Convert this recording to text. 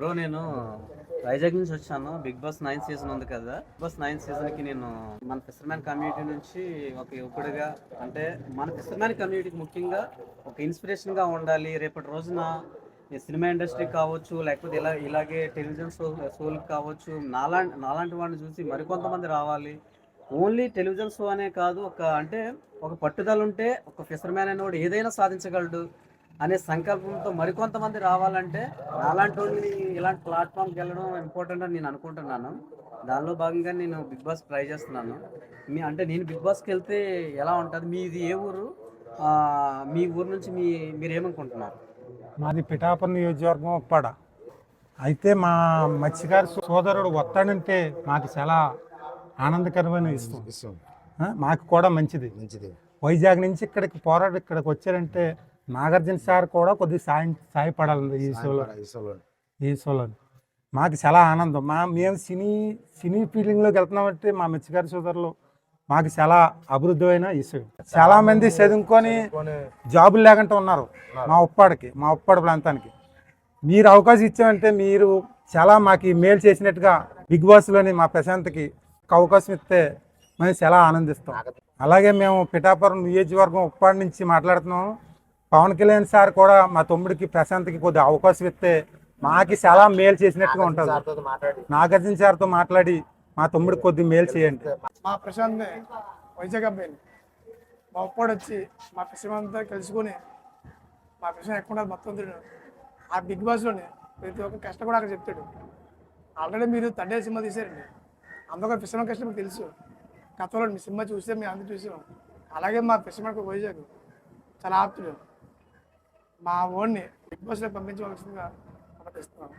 Bro నేను వైజాగ్ నుంచి వచ్చాను. బిగ్ బాస్ నైన్ సీజన్ ఉంది కదా. బిగ్ బాస్ నైన్ సీజన్కి నేను మన ఫిస్టర్మ్యాన్ కమ్యూనిటీ నుంచి ఒక యువకుడిగా అంటే మన ఫిస్టర్మ్యాన్ కమ్యూనిటీకి ముఖ్యంగా ఒక ఇన్స్పిరేషన్గా ఉండాలి. రేపటి రోజున ఈ సినిమా ఇండస్ట్రీ కావచ్చు లేకపోతే ఇలా ఇలాగే టెలివిజన్ షో షోలు కావచ్చు నాలా నాలాంటి వాడిని చూసి మరికొంతమంది రావాలి. ఓన్లీ టెలివిజన్ షో అనే కాదు ఒక అంటే ఒక పట్టుదల ఉంటే ఒక ఫిషర్మ్యాన్ అనేవాడు ఏదైనా సాధించగలడు. అనే సంకల్పంతో మరికొంతమంది రావాలంటే అలాంటి వాళ్ళని ఇలాంటి ప్లాట్ఫామ్కి వెళ్ళడం ఇంపార్టెంట్ అని నేను అనుకుంటున్నాను. దానిలో భాగంగా నేను బిగ్ బాస్ ట్రై చేస్తున్నాను. మీ అంటే నేను బిగ్ బాస్కి వెళ్తే ఎలా ఉంటుంది? మీది ఏ ఊరు? ఆ, మీ ఊరు నుంచి మీ మీరు ఏమనుకుంటున్నారు మాది పిఠాపురం నియోజకవర్గం ఉప్పాడ. అయితే మా మత్స్యకార సోదరుడు వస్తాడంటే మాకు చాలా ఆనందకరమైన ఇష్టం. మాకు కూడా మంచిది. మంచిది. వైజాగ్ నుంచి ఇక్కడికి పోరాడు ఇక్కడికి వచ్చారంటే నాగార్జున సార్ కూడా కొద్దిగా సాయం సాయపడాలి ఈ షోలో. విషయంలో ఈ షోలో. మాకు చాలా ఆనందం. మా మేము సినీ సినీ ఫీలింగ్లోకి వెళ్తున్నామంటే మా మత్స్యకార సోదరులు మాకు చాలా అభివృద్ధమైన ఇష్టం చాలా మంది చదువుకొని జాబులు లేకుండా ఉన్నారు మా ఉప్పాడకి మా ఉప్పాడ ప్రాంతానికి. మీరు అవకాశం ఇచ్చామంటే మీరు చాలా మాకు మేలు చేసినట్టుగా బిగ్ బాస్లోని మా ప్రశాంత్కి ఒక అవకాశం ఇస్తే మేము చాలా ఆనందిస్తాం. అలాగే మేము పిఠాపురం నియోజకవర్గం ఉప్పాడ నుంచి మాట్లాడుతున్నాం. పవన్ కళ్యాణ్ సార్ కూడా మా తమ్ముడికి ప్రశాంత్కి కొద్దిగా అవకాశం ఇస్తే మాకి చాలా మేలు చేసినట్టుగా ఉంటుంది. నాగార్జున సార్తో మాట్లాడి మా తమ్ముడికి కొద్ది మేలు చేయండి. మా ప్రశాంత్ని వైజాగ్ అబ్బాయిని మా ఉప్పాడు వచ్చి మా ప్రశాంత్ కలుసుకొని మా ప్రశాంత్ ఎక్కడ మొత్తం తిరిగాడు ఆ బిగ్ బాస్లోని ప్రతి ఒక్క కష్టం కూడా అక్కడ చెప్తాడు. ఆల్రెడీ మీరు తండే సినిమా తీశారండి. అందులో ఫిషర్మన్ కష్టం మీకు తెలుసు. గతంలో మీ సినిమా చూస్తే మేము అందరూ చూసాం. అలాగే మా ఫిషర్మన్కి వైజాగ్ చాలా ఆప్తుడు. మా ఓన్ని బిగ్ బాస్లో పంపించవలసిందిగా ప్రకటిస్తున్నాను